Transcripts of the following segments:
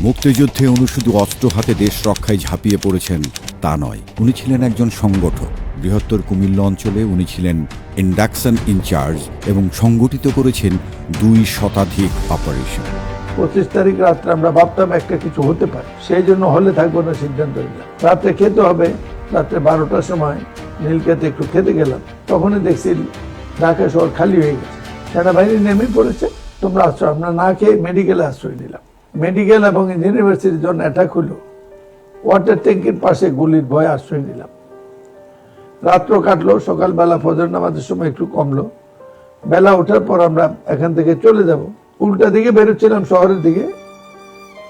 মুক্তিযুদ্ধে উনি শুধু অস্ত্র হাতে দেশ রক্ষায় ঝাঁপিয়ে পড়েছেন, তা নয়। উনি ছিলেন একজন সংগঠক। বৃহত্তর কুমিল্লা অঞ্চলে উনি ছিলেন ইন্ডাকশন ইনচার্জ এবং সংগঠিত করেছেন দুই শতাধিক অপারেশন। পঁচিশ তারিখ রাত্রে আমরা ভাবতাম একটা কিছু হতে পারে। সেই জন্য হলে থাকব না সিদ্ধান্ত নিলাম। রাত্রে খেতে হবে। রাত্রে বারোটার সময় নীলকেতে একটু খেতে গেলাম। তখনই দেখছি ঢাকা শহর খালি হয়ে গেছে। সেনাবাহিনী নেমে পড়েছে। তোমরা আশ্রয় আমরা না খেয়ে মেডিকেলে আশ্রয় নিলাম। মেডিকেল এবং ইউনিভার্সিটির জন্য অ্যাটাক হলো। ওয়াটার ট্যাঙ্কির পাশে গুলির ভয়ে আশ্রয় নিলাম। রাত্র কাটলো, সকালবেলা ফজর নামাজের সময় একটু কমলো। বেলা ওঠার পর আমরা এখান থেকে চলে যাব। উল্টা দিকে বেরোচ্ছিলাম শহরের দিকে।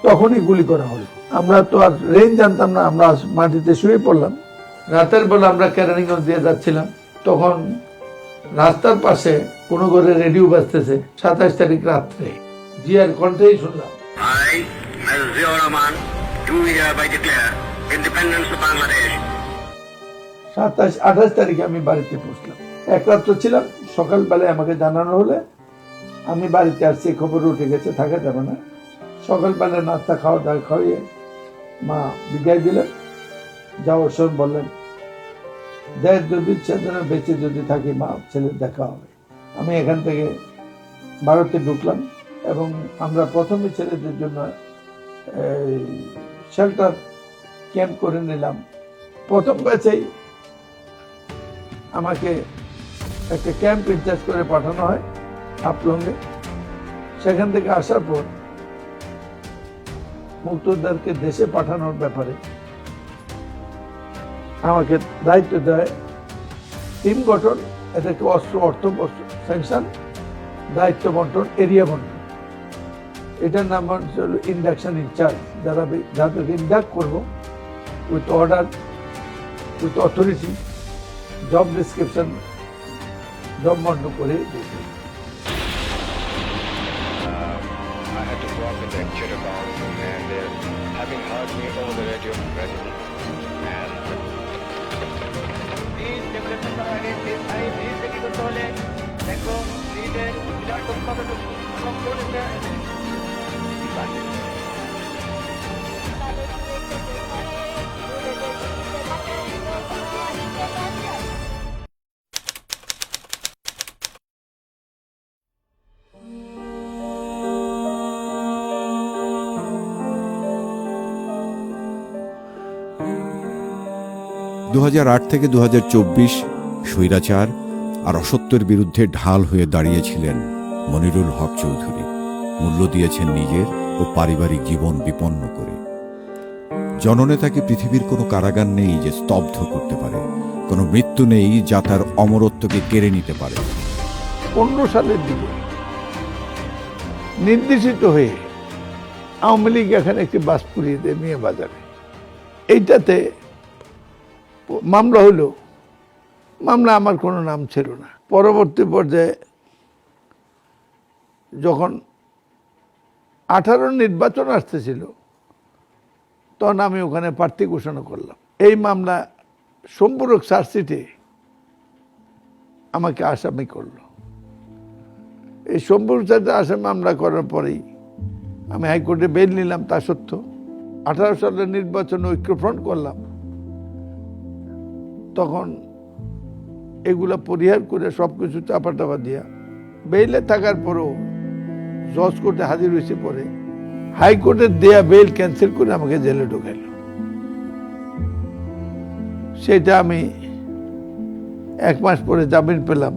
তখনই গুলি করা হলো। আমরা তো আর রেঞ্জ জানতাম না, আমরা মাটিতে শুয়ে পড়লাম। রাতের বেলা আমরা কেরানীগঞ্জ দিয়ে যাচ্ছিলাম। তখন রাস্তার পাশে কোনো ঘরে রেডিও বাজতেছে সাতাশ তারিখ রাত্রে। জিয়ার কণ্ঠেই শুনলাম। I, Rahman, do hereby declare independence of Bangladesh. সাতাশ আঠাশ তারিখে আমি বাড়িতে পৌঁছলাম। ছিলাম সকালবেলায় আমাকে জানানো হলে আমি বাড়িতে আসছি খবর উঠে গেছে থাকা যাবে না। সকালবেলায় নাস্তা খাওয়া দাওয়া খাওয়িয়ে মা বিদায় দিলেন যাওয়ার সময় বললেন দেখ যদি ছেলেরা বেঁচে যদি থাকি মা ছেলে দেখা হবে। আমি এখান থেকে ভারতে ঢুকলাম। এবং আমরা প্রথমে ছেলেদের জন্য শেল্টার ক্যাম্প করে নিলাম। প্রথম ব্যাচেই আমাকে একটা ক্যাম্প ইনচার্জ করে পাঠানো হয় হাফলংয়ে। সেখান থেকে আসার পর মুক্তদারকে দেশে পাঠানোর ব্যাপারে আমাকে দায়িত্ব দেয়। টিম গঠন এটাকে অস্ত্র অর্থ স্যাংশন দায়িত্ব বন্টন এরিয়া বন্টন। এটার নাম হচ্ছে ইন্ডাকশন ইনচার্জ যারা যাদেরকে ইন্ডাক্ট করব with order with authority job description job বন্ধ করে দিয়েছে হলে দেখো লিডের বিরাট কম করেছে দু হাজার আট থেকে দু স্বৈরাচার আর অসত্যের বিরুদ্ধে ঢাল হয়ে দাঁড়িয়েছিলেন মনিরুল হক চৌধুরী। মূল্য দিয়েছেন নিজের ও পারিবারিক জীবন বিপন্ন করে। জননেতাকে পৃথিবীর কোনো কারাগার নেই যে স্তব্ধ করতে পারে। কোনো মৃত্যু নেই যা তার অমরত্বকে কেড়ে নিতে পারে। পনেরো সালের দিকে নির্দেশিত হয়ে আওয়ামী লীগ এখানে একটি বাস পুড়িয়ে দেয় মিয়া বাজারে। এইটাতে মামলা হলো, মামলা আমার কোনো নাম ছিল না। পরবর্তী পর্যায়ে যখন আঠারো নির্বাচন আসতেছিল, তখন আমি ওখানে প্রার্থী ঘোষণা করলাম। এই মামলা সম্পূরক চার্জশিটে আমাকে আসামি করল। এই সম্পূর্ণ সাথে আসামি মামলা করার পরেই আমি হাইকোর্টে বেল নিলাম তা সত্য আঠারো সালের নির্বাচনে ঐক্যফ্রন্ট করলাম। তখন এগুলা পরিহার করে সব কিছু চাপা টাপা দিয়া বেইলে থাকার পরেও জজ কোর্টে হাজির হয়েছে পরে হাইকোর্টের দেয়া বেল ক্যান্সেল করে আমাকে জেলে ঢোকাইল। সেটা আমি এক মাস পরে জামিন পেলাম,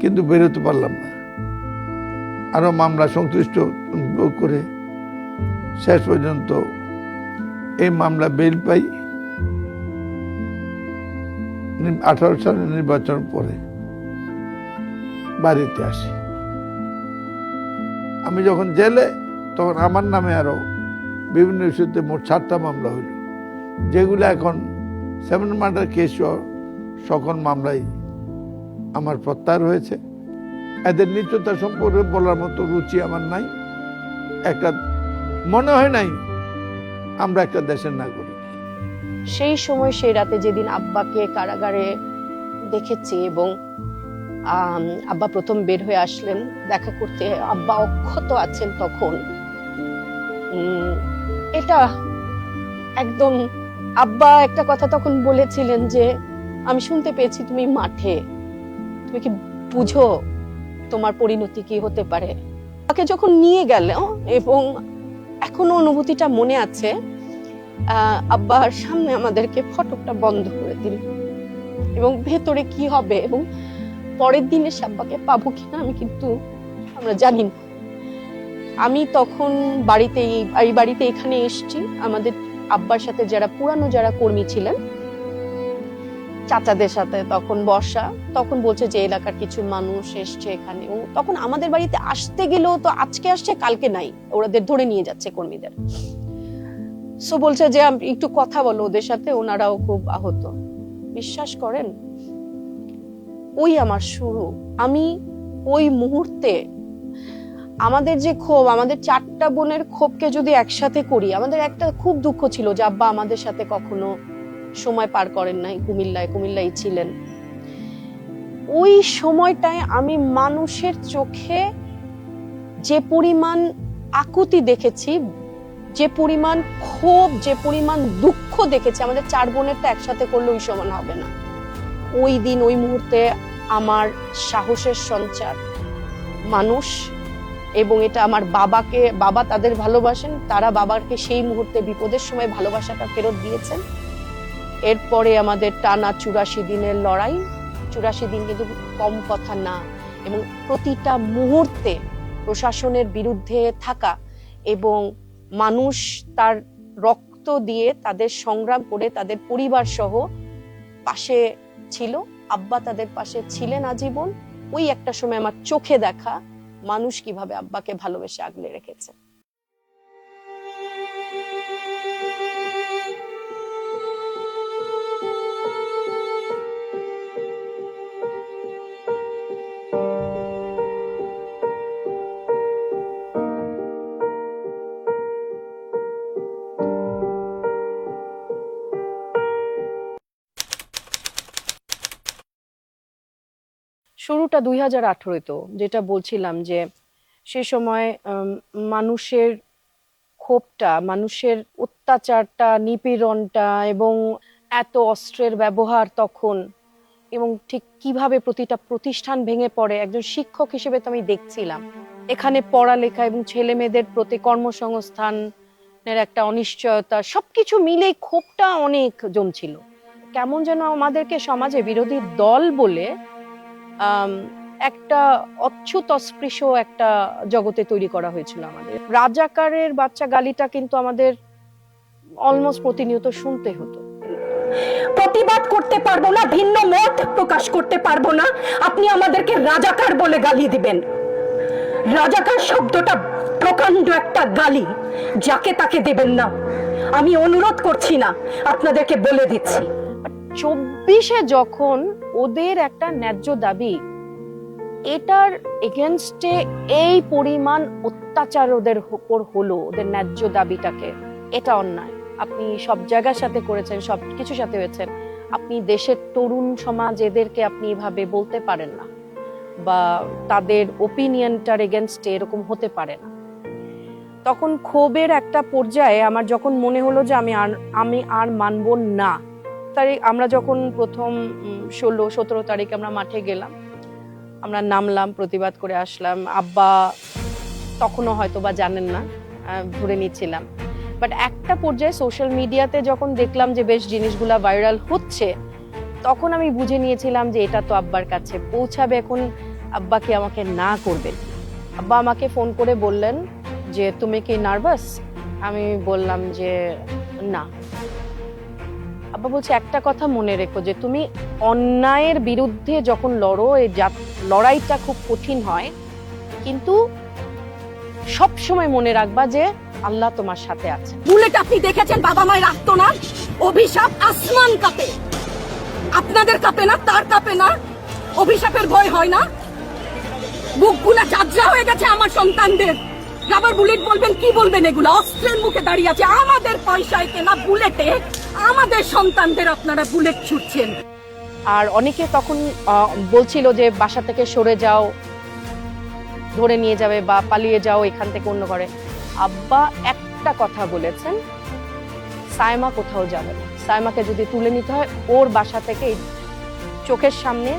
কিন্তু বেরোতে পারলাম না। আরও মামলা সংশ্লিষ্ট করে শেষ পর্যন্ত এই মামলা বেল পাই। আঠারো সালের নির্বাচন পরে বাড়িতে আসি। আমি যখন জেলে, তখন আমার নামে আরও বিভিন্ন ইস্যুতে মোট সাতটা মামলা হইল। যেগুলো এখন সেভেন মার্ডার কেস সকল মামলাই আমার প্রত্যাহার হয়েছে। এদের নিত্যতা সম্পর্কে বলার মতো রুচি আমার নাই। একটা মনে হয় নাই, আমরা একটা দেশের নাগরিক। সেই সময়, সেই রাতে যেদিন আব্বাকে কারাগারে দেখেছি এবং আব্বা প্রথম বের হয়ে আসলেন দেখা করতে, আব্বা অক্ষত আছেন তখন। এটা একদম, আব্বা একটা কথা তখন বলেছিলেন যে, আমি শুনতে পেয়েছি তুমি মাঠে। তুমি কি বুঝো তোমার পরিণতি কি হতে পারে? তাকে যখন নিয়ে গেল এবং এখনও অনুভূতিটা মনে আছে আব্বার সামনে আমাদেরকে ফটকটা বন্ধ করে দিল। এবং ভেতরে কি হবে এবং পরের দিনে সে আব্বাকে পাবো কিনা আমি কিন্তু আমরা জানি না। আমি তখন বাড়িতে, এই বাড়িতে এখানে এসেছি। আমাদের আব্বার সাথে যারা পুরানো যারা কর্মী ছিলেন, চাচাদের সাথে তখন বর্ষা তখন বলছে যে এলাকার কিছু মানুষ এসছে এখানে। ও তখন আমাদের বাড়িতে আসতে গেলেও তো আজকে আসছে, কালকে নাই। ওরাদের ধরে নিয়ে যাচ্ছে কর্মীদের। সো বলছে যে একটু কথা বলো ওদের সাথে, ওনারাও খুব আহত। বিশ্বাস করেন? ওই আমার শুরু। আমি ওই মুহূর্তে আমাদের যে ক্ষোভ, আমাদের চারটা বোনের ক্ষোভকে যদি একসাথে করি, আমাদের একটা খুব দুঃখ ছিল যে, আব্বা, আমাদের সাথে কখনো সময় পার করেন নাই, কুমিল্লায় কুমিল্লায় ছিলেন। ওই সময়টায় আমি মানুষের চোখে যে পরিমাণ আকুতি দেখেছি যে পরিমাণ ক্ষোভ, যে পরিমাণ দুঃখ দেখেছি, আমাদের চার বোনেরটা একসাথে করলে ওই সমান হবে না। ওই দিন, ওই মুহূর্তে আমার সাহসের সঞ্চার। মানুষ এবং এটা আমার বাবাকে, বাবা তাদের ভালোবাসেন, তারা বাবাকে সেই মুহূর্তে বিপদের সময় ভালোবাসাটা ফেরত দিয়েছেন। এরপরে আমাদের টানা চুরাশি দিনের লড়াই। চুরাশি দিন কিন্তু কম কথা না এবং প্রতিটা মুহূর্তে প্রশাসনের বিরুদ্ধে থাকা এবং মানুষ তার রক্ত দিয়ে তাদের সংগ্রাম করে তাদের পরিবার সহ পাশে ছিল, আব্বা তাদের পাশে ছিলেন আজীবন। ওই একটা সময় আমার চোখে দেখা মানুষ কীভাবে আব্বাকে ভালোবেসে আগলে রেখেছে। শুরুটা দুই হাজার আঠেরোয় তো, যেটা বলছিলাম যে সে সময় মানুষের ক্ষোভটা, মানুষের অত্যাচারটা, নিপীড়নটা এবং এত অস্ত্রের ব্যবহার তখন এবং ঠিক কীভাবে প্রতিটা প্রতিষ্ঠান ভেঙে পড়ে, একজন শিক্ষক হিসেবে তো আমি দেখছিলাম। এখানে পড়ালেখা এবং ছেলে মেয়েদের প্রতি কর্মসংস্থানের একটা অনিশ্চয়তা, সবকিছু মিলে ক্ষোভটা অনেক জমছিল। কেমন যেন আমাদেরকে সমাজে বিরোধী দল বলে একটা অচ্যুত অস্পৃশ্য একটা জগতে তৈরি করা হয়েছিল আমাদের। রাজাকারের বাচ্চা গালিটা কিন্তু আমাদের অলমোস্ট প্রতিনিয়ত শুনতে হতো। প্রতিবাদ করতে পারব না, ভিন্ন মত প্রকাশ করতে পারব না। আপনি আমাদেরকে রাজাকার বলে গালি দিবেন। রাজাকার শব্দটা প্রকাণ্ড একটা গালি, যাকে তাকে দেবেন না। আমি অনুরোধ করছি না, আপনাদেরকে বলে দিচ্ছি। চব্বিশে যখন ওদের একটা ন্যায্য দাবি, এটার এগেনস্টে এই পরিমাণ অত্যাচার ওদের উপর হলো, ওদের ন্যায্য দাবিটাকে। এটা অন্যায়। আপনি সব জায়গার সাথে করেছেন, সব কিছুর সাথে হয়েছেন। আপনি দেশের তরুণ সমাজ এদেরকে আপনি এভাবে বলতে পারেন না বা তাদের ওপিনিয়নটার এগেনস্টে এরকম হতে পারে না। তখন ক্ষোভের একটা পর্যায়ে আমার যখন মনে হলো যে আমি আর আমি আর মানব না তারিখ, আমরা যখন প্রথম ষোলো, সতেরো তারিখ আমরা মাঠে গেলাম, আমরা নামলাম, প্রতিবাদ করে আসলাম। আব্বা তখনও হয়তো বা জানেন না ধরে নিচ্ছিলাম। বাট একটা পর্যায়ে সোশ্যাল মিডিয়াতে যখন দেখলাম যে বেশ জিনিসগুলা ভাইরাল হচ্ছে, তখন আমি বুঝে নিয়েছিলাম যে এটা তো আব্বার কাছে পৌঁছাবে এখন, আব্বা কি আমাকে না করবেন আব্বা আমাকে ফোন করে বললেন যে, তুমি কি নার্ভাস আমি বললাম যে, না। আব্বা বলছে, একটা কথা মনে রেখো যে তুমি অন্যায়ের বিরুদ্ধে যখন লড়ো এই লড়াইটা খুব কঠিন হয়, কিন্তু সব সময় মনে রাখবা যে আল্লাহ তোমার সাথে আছে। বুলেট আপনি দেখেছেন বাবা মায়ের রাখতো না অভিশাপ আসমান কাপে। আপনাদের কাপে না, তার কাপে না, অভিশাপের ভয় হয় না? বুকগুলা যাত্রা হয়ে গেছে আমার সন্তানদের। রাবার বুলেট বলবেন কি বলবেন এগুলো? অস্ত্রের মুখে দাঁড়িয়ে আছে। আমাদের পয়সায় কেনা বুলেটে আমাদের সন্তানদের আপনারা বুলেট ছুটছেন। আর অনেকে তখন বলছিল যে বাসা থেকে সরে যাও ধরে নিয়ে যাবে বা পালিয়ে যাও এখান থেকে অন্য ঘরে। আব্বা একটা কথা বলেছেন সাইমা কোথাও যাবে না। সাইমাকে যদি তুলে নিতে হয় ওর বাসা থেকে চোখের সামনে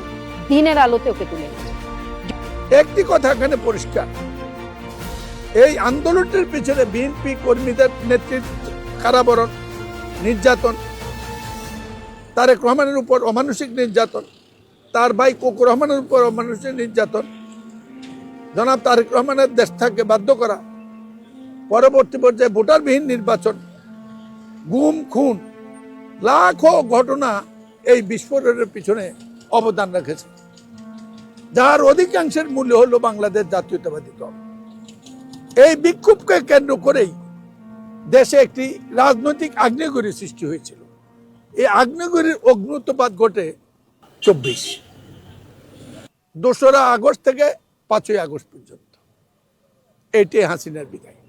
দিনের আলোতে ওকে তুলে নিতে একটি কথা এখানে পরিষ্কার। এই আন্দোলনটির পিছনে বিএনপি কর্মীদের নেতৃত্ব, কারাবরণ, নির্যাতন, তারেক রহমানের উপর অমানসিক নির্যাতন, তার ভাই কোক রহমানের উপর অমানসিক নির্যাতন, জনাব তারেক রহমানের দেশ থাকতে বাধ্য করা, পরবর্তী পর্যায়ে ভোটারবিহীন নির্বাচন, গুম, খুন, লাখো ঘটনা এই বিস্ফোরণের পিছনে অবদান রেখেছে। যার অধিকাংশের মূল্য হলো বাংলাদেশ জাতীয়তাবাদী দল। এই বিক্ষোভকে কেন্দ্র করেই দেশে একটি রাজনৈতিক আগ্নেয়গিরি সৃষ্টি হয়েছিল। এই আগ্নেয়গিরির অগ্নুতপাত ঘটে চব্বিশ। দোসরা আগস্ট থেকে পাঁচই আগস্ট পর্যন্ত। এটি হাসিনার বিদায়।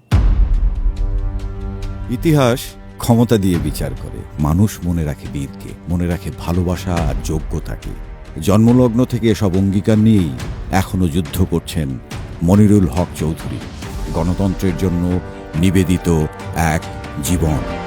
ইতিহাস ক্ষমতা দিয়ে বিচার করে। মানুষ মনে রাখে বীরকে, মনে রাখে ভালোবাসা আর যোগ্যতাকে। জন্মলগ্ন থেকে এসব অঙ্গীকার নিয়েই এখনও যুদ্ধ করছেন মনিরুল হক চৌধুরী। গণতন্ত্রের জন্য নিবেদিত এক জীবন।